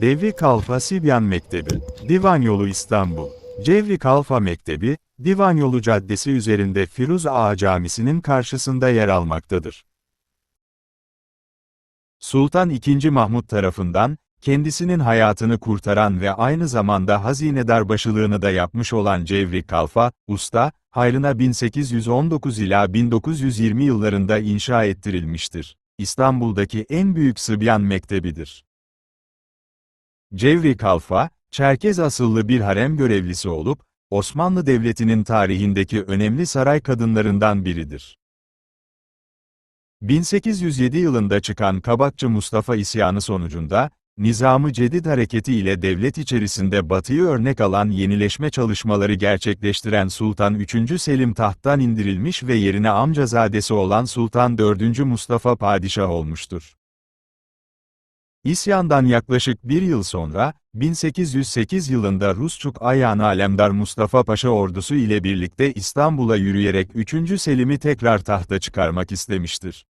Devri Kalfa Sibyan Mektebi, Divan Yolu İstanbul. Cevri Kalfa Mektebi, Divan Yolu Caddesi üzerinde Firuz Ağa Camisi'nin karşısında yer almaktadır. Sultan II. Mahmut tarafından, kendisinin hayatını kurtaran ve aynı zamanda hazinedar başılığını da yapmış olan Cevri Kalfa, Usta, hayrına 1819 ila 1920 yıllarında inşa ettirilmiştir. İstanbul'daki en büyük Sıbyan Mektebidir. Cevri Kalfa, Çerkez asıllı bir harem görevlisi olup, Osmanlı Devleti'nin tarihindeki önemli saray kadınlarından biridir. 1807 yılında çıkan Kabakçı Mustafa isyanı sonucunda, Nizamı Cedid Hareketi ile devlet içerisinde batıyı örnek alan yenileşme çalışmaları gerçekleştiren Sultan III. Selim tahttan indirilmiş ve yerine amcazadesi olan Sultan IV. Mustafa padişah olmuştur. İsyandan yaklaşık bir yıl sonra, 1808 yılında Rusçuk Ayhan Alemdar Mustafa Paşa ordusu ile birlikte İstanbul'a yürüyerek 3. Selim'i tekrar tahta çıkarmak istemiştir.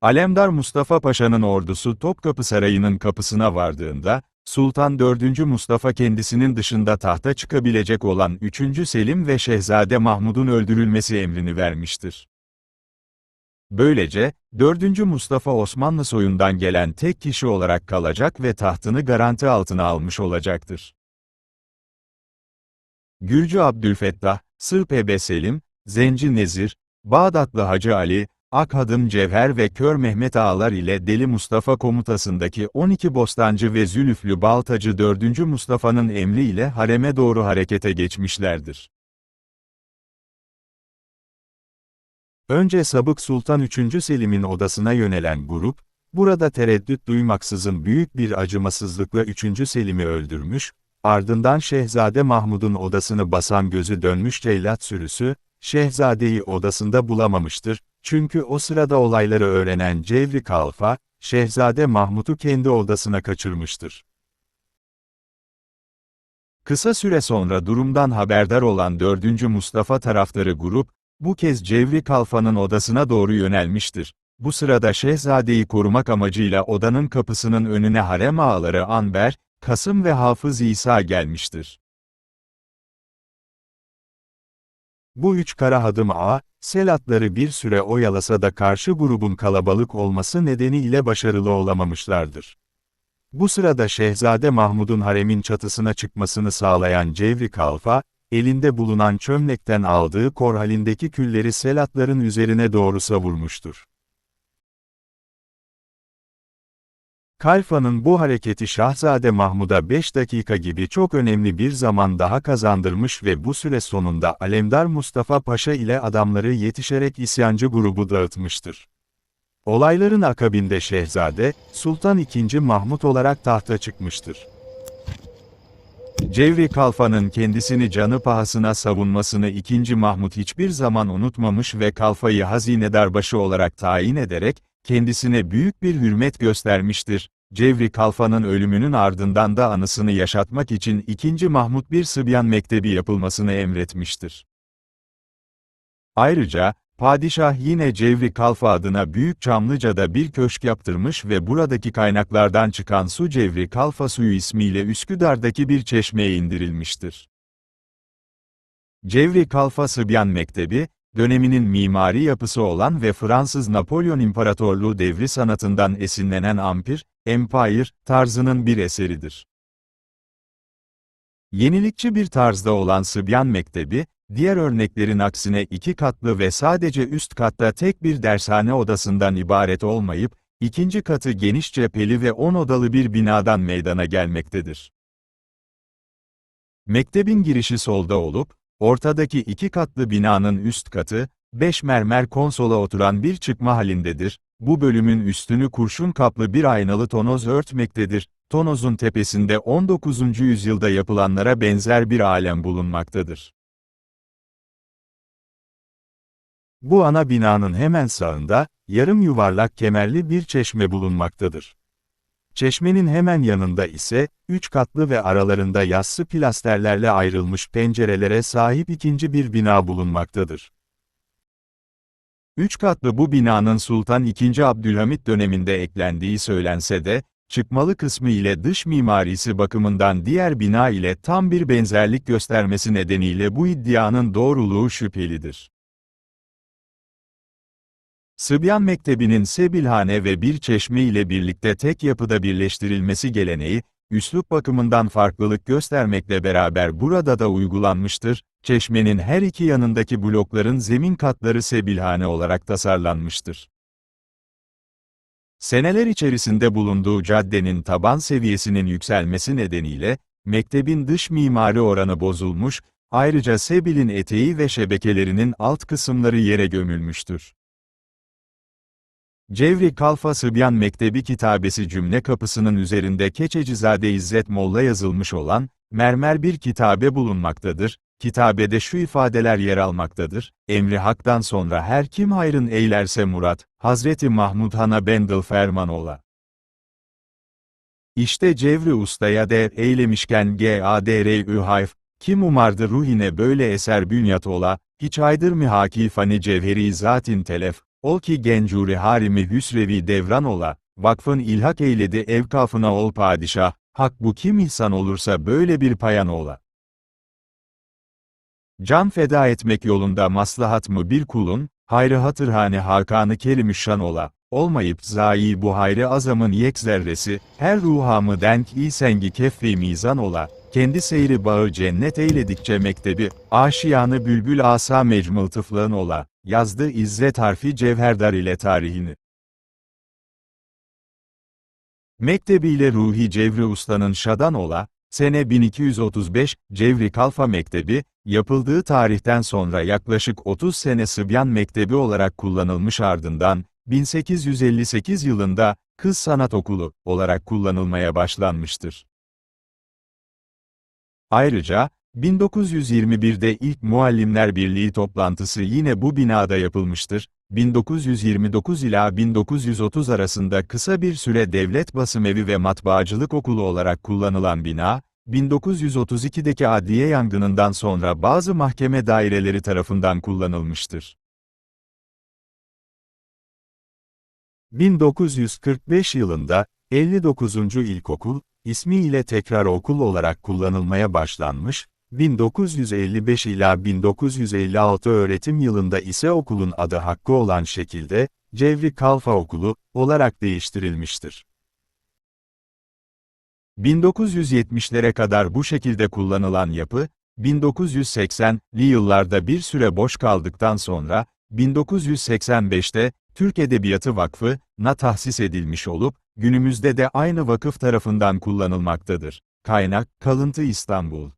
Alemdar Mustafa Paşa'nın ordusu Topkapı Sarayı'nın kapısına vardığında, Sultan 4. Mustafa kendisinin dışında tahta çıkabilecek olan 3. Selim ve Şehzade Mahmud'un öldürülmesi emrini vermiştir. Böylece, 4. Mustafa Osmanlı soyundan gelen tek kişi olarak kalacak ve tahtını garanti altına almış olacaktır. Gürcü Abdülfettah, Sırp Ebe Selim, Zenci Nezir, Bağdatlı Hacı Ali, Akhadım Cevher ve Kör Mehmet Ağalar ile Deli Mustafa komutasındaki 12 Bostancı ve Zülüflü Baltacı 4. Mustafa'nın emriyle hareme doğru harekete geçmişlerdir. Önce Sabık Sultan 3. Selim'in odasına yönelen grup, burada tereddüt duymaksızın büyük bir acımasızlıkla 3. Selim'i öldürmüş, ardından Şehzade Mahmud'un odasını basan gözü dönmüş cellat sürüsü, Şehzadeyi odasında bulamamıştır, çünkü o sırada olayları öğrenen Cevri Kalfa, Şehzade Mahmud'u kendi odasına kaçırmıştır. Kısa süre sonra durumdan haberdar olan 4. Mustafa taraftarı grup, bu kez Cevri Kalfa'nın odasına doğru yönelmiştir. Bu sırada Şehzadeyi korumak amacıyla odanın kapısının önüne harem ağaları Anber, Kasım ve Hafız İsa gelmiştir. Bu üç kara hadım ağa, Selatları bir süre oyalasa da karşı grubun kalabalık olması nedeniyle başarılı olamamışlardır. Bu sırada Şehzade Mahmud'un haremin çatısına çıkmasını sağlayan Cevri Kalfa, elinde bulunan çömlekten aldığı kor halindeki külleri Selatların üzerine doğru savurmuştur. Kalfa'nın bu hareketi Şahzade Mahmud'a 5 dakika gibi çok önemli bir zaman daha kazandırmış ve bu süre sonunda Alemdar Mustafa Paşa ile adamları yetişerek isyancı grubu dağıtmıştır. Olayların akabinde Şehzade, Sultan II. Mahmud olarak tahta çıkmıştır. Cevri Kalfa'nın kendisini canı pahasına savunmasını 2. Mahmud hiçbir zaman unutmamış ve Kalfa'yı hazinedarbaşı olarak tayin ederek, kendisine büyük bir hürmet göstermiştir. Cevri Kalfa'nın ölümünün ardından da anısını yaşatmak için 2. Mahmud bir Sıbyan Mektebi yapılmasını emretmiştir. Ayrıca, padişah yine Cevri Kalfa adına Büyük Çamlıca'da bir köşk yaptırmış ve buradaki kaynaklardan çıkan su Cevri Kalfa suyu ismiyle Üsküdar'daki bir çeşmeye indirilmiştir. Cevri Kalfa Sıbyan Mektebi, döneminin mimari yapısı olan ve Fransız Napolyon İmparatorluğu devri sanatından esinlenen ampir, empire, tarzının bir eseridir. Yenilikçi bir tarzda olan Sıbyan Mektebi, diğer örneklerin aksine iki katlı ve sadece üst katta tek bir dershane odasından ibaret olmayıp, ikinci katı geniş cepheli ve on odalı bir binadan meydana gelmektedir. Mektebin girişi solda olup, ortadaki iki katlı binanın üst katı, beş mermer konsola oturan bir çıkma halindedir, bu bölümün üstünü kurşun kaplı bir aynalı tonoz örtmektedir, tonozun tepesinde 19. yüzyılda yapılanlara benzer bir alem bulunmaktadır. Bu ana binanın hemen sağında, yarım yuvarlak kemerli bir çeşme bulunmaktadır. Çeşmenin hemen yanında ise, üç katlı ve aralarında yassı plasterlerle ayrılmış pencerelere sahip ikinci bir bina bulunmaktadır. Üç katlı bu binanın Sultan II. Abdülhamit döneminde eklendiği söylense de, çıkmalı kısmı ile dış mimarisi bakımından diğer bina ile tam bir benzerlik göstermesi nedeniyle bu iddianın doğruluğu şüphelidir. Sıbyan Mektebi'nin Sebilhane ve bir çeşme ile birlikte tek yapıda birleştirilmesi geleneği, üslup bakımından farklılık göstermekle beraber burada da uygulanmıştır, çeşmenin her iki yanındaki blokların zemin katları sebilhane olarak tasarlanmıştır. Seneler içerisinde bulunduğu caddenin taban seviyesinin yükselmesi nedeniyle, mektebin dış mimari oranı bozulmuş, ayrıca Sebil'in eteği ve şebekelerinin alt kısımları yere gömülmüştür. Cevri Kalfa Sıbyan Mektebi kitabesi cümle kapısının üzerinde Keçecizade İzzet Molla yazılmış olan, mermer bir kitabe bulunmaktadır. Kitabede şu ifadeler yer almaktadır. Emri Hak'tan sonra her kim hayrın eylerse Murat, Hazreti Mahmud Han'a bendil ferman ola. İşte Cevri Usta'ya de eylemişken G.A.D.R.Ü. Hayf, kim umardı ruhine böyle eser bünyat ola, hiç aydır mı hakifani cevheri zatin telef, Ol ki gencuri harimi hüsrevi devran ola, vakfın ilhak eyledi evkafına ol padişah, hak bu kim ihsan olursa böyle bir payan ola. Can feda etmek yolunda maslahat mı bir kulun, hayrı hatırhane hakanı kerimüşşan ola, olmayıp zayi bu hayrı azamın yek zerresi, her ruhamı denk iyi sengi keffi mizan ola, kendi seyri bağı cennet eyledikçe mektebi, aşiyanı bülbül asa mecmıltıflığın ola, yazdı İzzet Harfi Cevherdar ile tarihini. Mektebiyle Ruhi Cevri Usta'nın Şadan ola, sene 1235, Cevri Kalfa Mektebi, yapıldığı tarihten sonra yaklaşık 30 sene Sıbyan Mektebi olarak kullanılmış ardından, 1858 yılında, Kız Sanat Okulu, olarak kullanılmaya başlanmıştır. Ayrıca, 1921'de ilk Muallimler Birliği toplantısı yine bu binada yapılmıştır. 1929 ila 1930 arasında kısa bir süre devlet basımevi ve matbaacılık okulu olarak kullanılan bina, 1932'deki adliye yangınından sonra bazı mahkeme daireleri tarafından kullanılmıştır. 1945 yılında, 59. İlkokul, ismiyle tekrar okul olarak kullanılmaya başlanmış, 1955 ila 1956 öğretim yılında ise okulun adı hakkı olan şekilde, Cevri Kalfa Okulu, olarak değiştirilmiştir. 1970'lere kadar bu şekilde kullanılan yapı, 1980'li yıllarda bir süre boş kaldıktan sonra, 1985'te, Türk Edebiyatı Vakfı'na tahsis edilmiş olup, günümüzde de aynı vakıf tarafından kullanılmaktadır. Kaynak, Kalıntı İstanbul